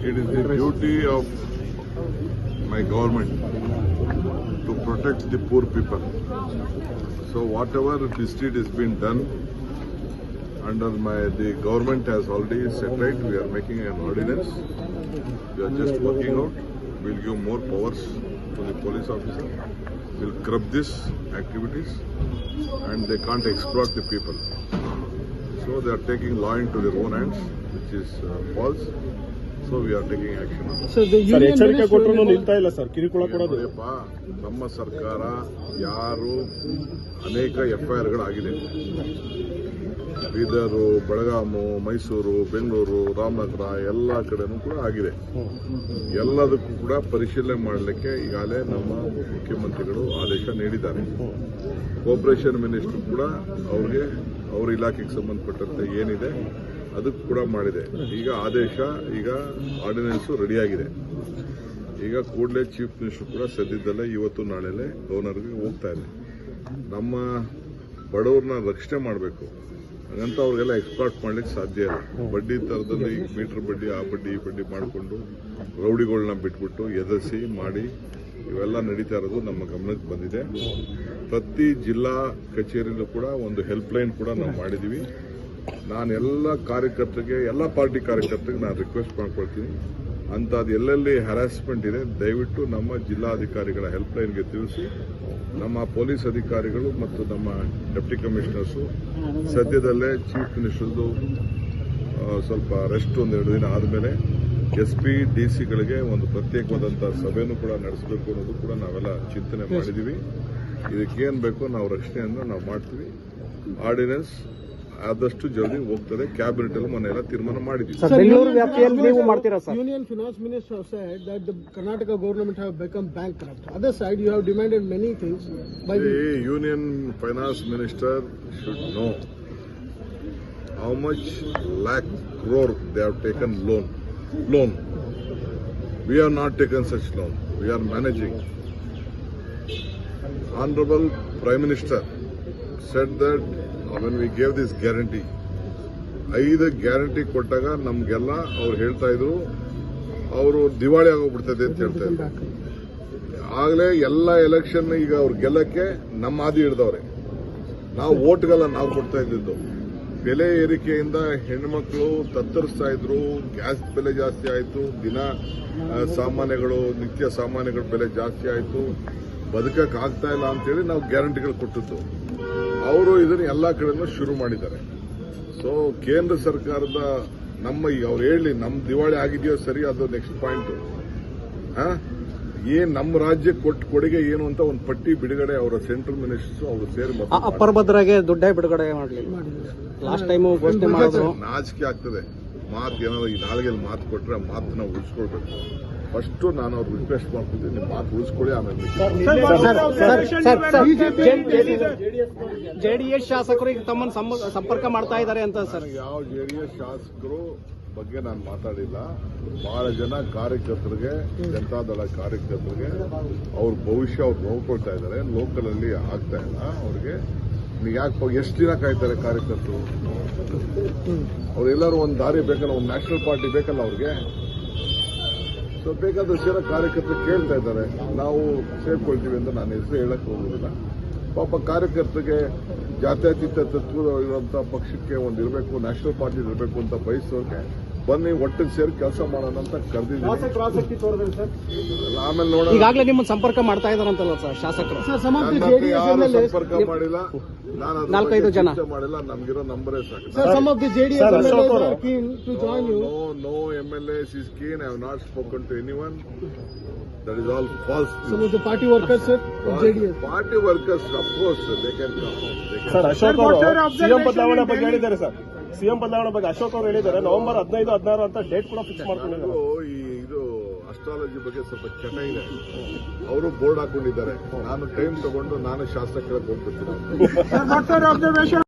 the duty of my government to protect the poor people. So whatever deed has been done under my the government has already set right. We are making an ordinance. We are just working out. We'll give more powers to the police officer. We'll curb these activities, and they can't exploit the people. So they are taking law into their own hands, which is uh, false. So we are taking action on it. So the sir ಎಚ್ಚರಿಕೆ ಕೊಟ್ಟರು ನಿಲ್ತಾ ಇಲ್ಲ sir ಕಿರುಕುಳ ಕೊಡೋದು. ನಮ್ಮ ಸರ್ಕಾರ ಯಾರು ಅನೇಕ ಎಫ್ಐಆರ್ಗಳಾಗಿದೆ ಬೀದರು ಬೆಳಗಾಮು ಮೈಸೂರು ಬೆಂಗಳೂರು ರಾಮನಗರ ಎಲ್ಲ ಕಡೆನೂ ಕೂಡ ಆಗಿದೆ. ಎಲ್ಲದಕ್ಕೂ ಕೂಡ ಪರಿಶೀಲನೆ ಮಾಡಲಿಕ್ಕೆ ಈಗಾಗಲೇ ನಮ್ಮ ಮುಖ್ಯಮಂತ್ರಿಗಳು ಆದೇಶ ನೀಡಿದ್ದಾರೆ. ಕೋಪರೇಷನ್ ಮಿನಿಸ್ಟರ್ ಕೂಡ ಅವ್ರಿಗೆ ಅವ್ರ ಇಲಾಖೆಗೆ ಸಂಬಂಧಪಟ್ಟಂತೆ ಏನಿದೆ ಅದಕ್ಕೂ ಕೂಡ ಮಾಡಿದೆ. ಈಗ ಆದೇಶ, ಈಗ ಆರ್ಡಿನೆನ್ಸು ರೆಡಿಯಾಗಿದೆ ಈಗ ಕೂಡಲೇ ಚೀಫ್ ಮಿನಿಸ್ಟರ್ ಕೂಡ ಸದ್ಯದಲ್ಲೇ ಇವತ್ತು ನಾಳೆಲೇ ಗವರ್ನರ್ಗೆ ಹೋಗ್ತಾ ಇದೆ ನಮ್ಮ ಬಡವ್ರನ್ನ ರಕ್ಷಣೆ ಮಾಡಬೇಕು. ಹಾಗಂತ ಅವ್ರಿಗೆಲ್ಲ ಎಕ್ಸ್ಪ್ಲಾಟ್ ಮಾಡ್ಲಿಕ್ಕೆ ಸಾಧ್ಯ ಇಲ್ಲ. ಬಡ್ಡಿ ಥರದಲ್ಲಿ ಮೀಟರ್ ಬಡ್ಡಿ, ಆ ಬಡ್ಡಿ, ಈ ಬಡ್ಡಿ ಮಾಡಿಕೊಂಡು ರೌಡಿಗಳನ್ನ ಬಿಟ್ಬಿಟ್ಟು ಎದರಿಸಿ ಮಾಡಿ ಇವೆಲ್ಲ ನಡೀತಾ ಇರೋದು ನಮ್ಮ ಗಮನಕ್ಕೆ ಬಂದಿದೆ. ಪ್ರತಿ ಜಿಲ್ಲಾ ಕಚೇರಿಯಲ್ಲೂ ಕೂಡ ಒಂದು ಹೆಲ್ಪ್ ಲೈನ್ ಕೂಡ ನಾವು ಮಾಡಿದ್ದೀವಿ. ನಾನು ಎಲ್ಲ ಕಾರ್ಯಕರ್ತರಿಗೆ, ಎಲ್ಲ ಪಾರ್ಟಿ ಕಾರ್ಯಕರ್ತರಿಗೆ ನಾನು ರಿಕ್ವೆಸ್ಟ್ ಮಾಡ್ಕೊಳ್ತೀನಿ. ಅಂಥದ್ದು ಎಲ್ಲೆಲ್ಲಿ ಹ್ಯಾರಾಸ್ಮೆಂಟ್ ಇದೆ, ದಯವಿಟ್ಟು ನಮ್ಮ ಜಿಲ್ಲಾಧಿಕಾರಿಗಳ ಹೆಲ್ಪ್ಲೈನ್ಗೆ ತಿಳಿಸಿ. ನಮ್ಮ ಪೊಲೀಸ್ ಅಧಿಕಾರಿಗಳು ಮತ್ತು ನಮ್ಮ ಡೆಪ್ಟಿ ಕಮಿಷನರ್ಸು ಸದ್ಯದಲ್ಲೇ ಚೀಫ್ ಮಿನಿಸ್ಟರ್ದು ಸ್ವಲ್ಪ ರೆಸ್ಟ್ ಒಂದೆರಡು ದಿನ ಆದಮೇಲೆ ಎಸ್ ಪಿ ಡಿ ಸಿಗಳಿಗೆ ಒಂದು ಪ್ರತ್ಯೇಕವಾದಂಥ ಸಭೆನೂ ಕೂಡ ನಡೆಸಬೇಕು ಅನ್ನೋದು ಕೂಡ ನಾವೆಲ್ಲ ಚಿಂತನೆ ಮಾಡಿದ್ದೀವಿ ಇದಕ್ಕೇನು ಬೇಕೋ ನಾವು ರಕ್ಷಣೆಯನ್ನು ನಾವು ಮಾಡ್ತೀವಿ. ಆರ್ಡಿನೆನ್ಸ್ ಆದಷ್ಟು ಜಲ್ದಿ ಹೋಗ್ತದೆ ಕ್ಯಾಬಿನೆಟ್ ಅಲ್ಲಿ ಮೊನ್ನೆ ಎಲ್ಲ ತೀರ್ಮಾನ? Union Finance Minister said that the Karnataka government have become bankrupt. Other side, you have demanded many things by the The Union Finance Minister should know how much lakh crore they have taken loan. Loan. We have not taken such loan. We are managing. Honorable Prime Minister said that when we gave this guarantee ಐದು guarantee ಕೊಟ್ಟಾಗ ನಮಗೆಲ್ಲ ಅವ್ರು ಹೇಳ್ತಾ ಇದ್ರು, ಅವರು ದಿವಾಳಿ ಆಗೋಗ್ಬಿಡ್ತದೆ ಅಂತ ಹೇಳ್ತಾ ಇದ್ರು. ಆಗಲೇ ಎಲ್ಲ ಎಲೆಕ್ಷನ್ ಈಗ ಅವ್ರು ಗೆಲ್ಲಕ್ಕೆ ನಮ್ಮ ಹಾದಿ ಹಿಡ್ದವ್ರೆ. ನಾವು ಓಟ್ಗೆಲ್ಲ ನಾವು ಕೊಡ್ತಾ ಇದ್ದಿದ್ದು. ಬೆಲೆ ಏರಿಕೆಯಿಂದ ಹೆಣ್ಮಕ್ಳು ತತ್ತರಿಸ್ತಾ ಇದ್ರು, ಗ್ಯಾಸ್ ಬೆಲೆ ಜಾಸ್ತಿ ಆಯಿತು, ದಿನ ಸಾಮಾನ್ಯಗಳು, ನಿತ್ಯ ಸಾಮಾನ್ಯಗಳ ಬೆಲೆ ಜಾಸ್ತಿ ಆಯಿತು. ಬದುಕಕ್ಕೆ ಆಗ್ತಾ ಇಲ್ಲ ಅಂತೇಳಿ ನಾವು ಗ್ಯಾರಂಟಿಗಳು ಕೊಟ್ಟಿದ್ದು. ಅವರು ಇದನ್ನು ಎಲ್ಲ ಕಡೆನೂ ಶುರು ಮಾಡಿದ್ದಾರೆ. ಸೊ ಕೇಂದ್ರ ಸರ್ಕಾರದ ನಮ್ಮ ಅವ್ರು ಹೇಳಿ ನಮ್ಮ ದಿವಾಳಿ ಆಗಿದೆಯೋ ಸರಿ ಅದು ನೆಕ್ಸ್ಟ್ ಪಾಯಿಂಟ್ ಏನ್ ನಮ್ಮ ರಾಜ್ಯ ಕೊಟ್ಟು ಕೊಡುಗೆ ಏನು ಅಂತ ಒಂದು ಪಟ್ಟಿ ಬಿಡುಗಡೆ ಅವರ ಸೆಂಟ್ರಲ್ ಮಿನಿಸ್ಟರ್ಸ್ ಅವರು ಸೇರಿ ಮತ್ತು ಅ- ಅಪ್ಪರ್ ಭದ್ರಾಗೆ ದುಡ್ಡೇ ಬಿಡುಗಡೆ ಮಾಡಲಿಲ್ಲ. ಲಾಸ್ಟ್ ಟೈಮ್ ಘೋಷಣೆ ಮಾಡಿದ್ರು. ನಾಚಿಕೆ ಆಗ್ತದೆ. ಮಾತು ಏನಾದ್ರು ಈ ನಾಲ್ಗೆಲ್ಲಿ ಮಾತು ಕೊಟ್ರೆ ಆ ಮಾತನ್ನ ಉಳಿಸ್ಕೊಳ್ಬೇಕು. ಫಸ್ಟ್ ನಾನು ಅವ್ರು ರಿಕ್ವೆಸ್ಟ್ ಮಾಡ್ತಿದ್ದೀನಿ ನಿಮ್ಮ ಮಾತು ಉಳಿಸ್ಕೊಳ್ಳಿ ಆಮೇಲೆ ಮಿಕ್ಕಿದ್ದು. ಸರ್ ಸರ್ ಜೆಡಿಎಸ್ ಶಾಸಕರು ಈಗ ತಮ್ಮನ್ನು ಸಂಪರ್ಕ ಮಾಡ್ತಾ ಇದ್ದಾರೆ ಅಂತ ಸರ್. ಯಾವ ಜೆಡಿಎಸ್ ಶಾಸಕರು ಬಗ್ಗೆ ನಾನು ಮಾತಾಡಿಲ್ಲ. ಬಹಳ ಜನ ಕಾರ್ಯಕರ್ತರಿಗೆ ಜನತಾದಳ ಕಾರ್ಯಕರ್ತರಿಗೆ ಅವ್ರ ಭವಿಷ್ಯ ಅವ್ರು ನೋಡ್ಕೊಳ್ತಾ ಇದ್ದಾರೆ. ಲೋಕಲ್ ಅಲ್ಲಿ ಆಗ್ತಾ ಇಲ್ಲ ಅವ್ರಿಗೆ. ನೀವು ಯಾಕೆ ಎಷ್ಟು ದಿನ ಕಾಯ್ತಾರೆ ಕಾರ್ಯಕರ್ತರು? ಅವ್ರೆಲ್ಲರೂ ಒಂದು ದಾರಿ ಬೇಕಲ್ಲ ಒಂದು ನ್ಯಾಷನಲ್ ಪಾರ್ಟಿ ಬೇಕಲ್ಲ ಅವ್ರಿಗೆ? ಸೊ ಬೇಕಾದಷ್ಟು ಜನ ಕಾರ್ಯಕರ್ತರು ಕೇಳ್ತಾ ಇದ್ದಾರೆ. ನಾವು ಸೇರ್ಕೊಳ್ತೀವಿ ಅಂತ ನಾನು ಹೆಸರು ಹೇಳಕ್ ಹೋಗುದಿಲ್ಲ. ಪಾಪ ಕಾರ್ಯಕರ್ತರಿಗೆ ಜಾತ್ಯತೀತ ತತ್ವ ಇರುವಂಥ ಪಕ್ಷಕ್ಕೆ ಒಂದು ಇರಬೇಕು ನ್ಯಾಷನಲ್ ಪಾರ್ಟಿ ಇರಬೇಕು ಅಂತ ಬಯಸೋಕೆ ಬನ್ನಿ ಒಟ್ಟು ಸೇರಿ ಕೆಲಸ ಮಾಡೋಣ ಅಂತ ಕರೆದಿದ್ದೀನಿ. ಆಸೆ ಆಮೇಲೆ ನೋಡೋಣ. ಈಗಾಗಲೇ ನಿಮ್ಮ ಸಂಪರ್ಕ ಮಾಡ್ತಾ ಇದ್ದಾರಂತಲ್ಲ ಸರ್ ಶಾಸಕರು. ಸಂಪರ್ಕ ಮಾಡಿಲ್ಲ ನಾಲ್ಕೈದು ಜನ. ಮಾಡಿಲ್ಲ ನಮಗಿರೋ ನಂಬರೇ join no I have not spoken to anyone that is all false party workers party workers sir course they can ಬಗ್ಗೆ ಹೇಳಿದ್ದಾರೆ ಸರ್ ಸಿಎಂ ಬದಲಾವಣೆ ಬಗ್ಗೆ ಅಶೋಕ್ ಅವರು ಹೇಳಿದ್ದಾರೆ ನವೆಂಬರ್ ಹದಿನೈದು ಹದಿನಾರು ಅಂತ ಡೇಟ್ ಕೂಡ ಫಿಕ್ಸ್ ಮಾಡ್ಕೊಂಡಿದ್ದಾರೆ. ಈ ಇದು ಅಸ್ಟ್ರಾಲಜಿ ಬಗ್ಗೆ ಸ್ವಲ್ಪ ಚಟ ಇದೆ. ಅವರು ಬೋರ್ಡ್ ಹಾಕೊಂಡಿದ್ದಾರೆ. ನಾನು ಟೈಮ್ ತಗೊಂಡು ನಾನು ಶಾಸ್ತ್ರ ಕೇಳಕ್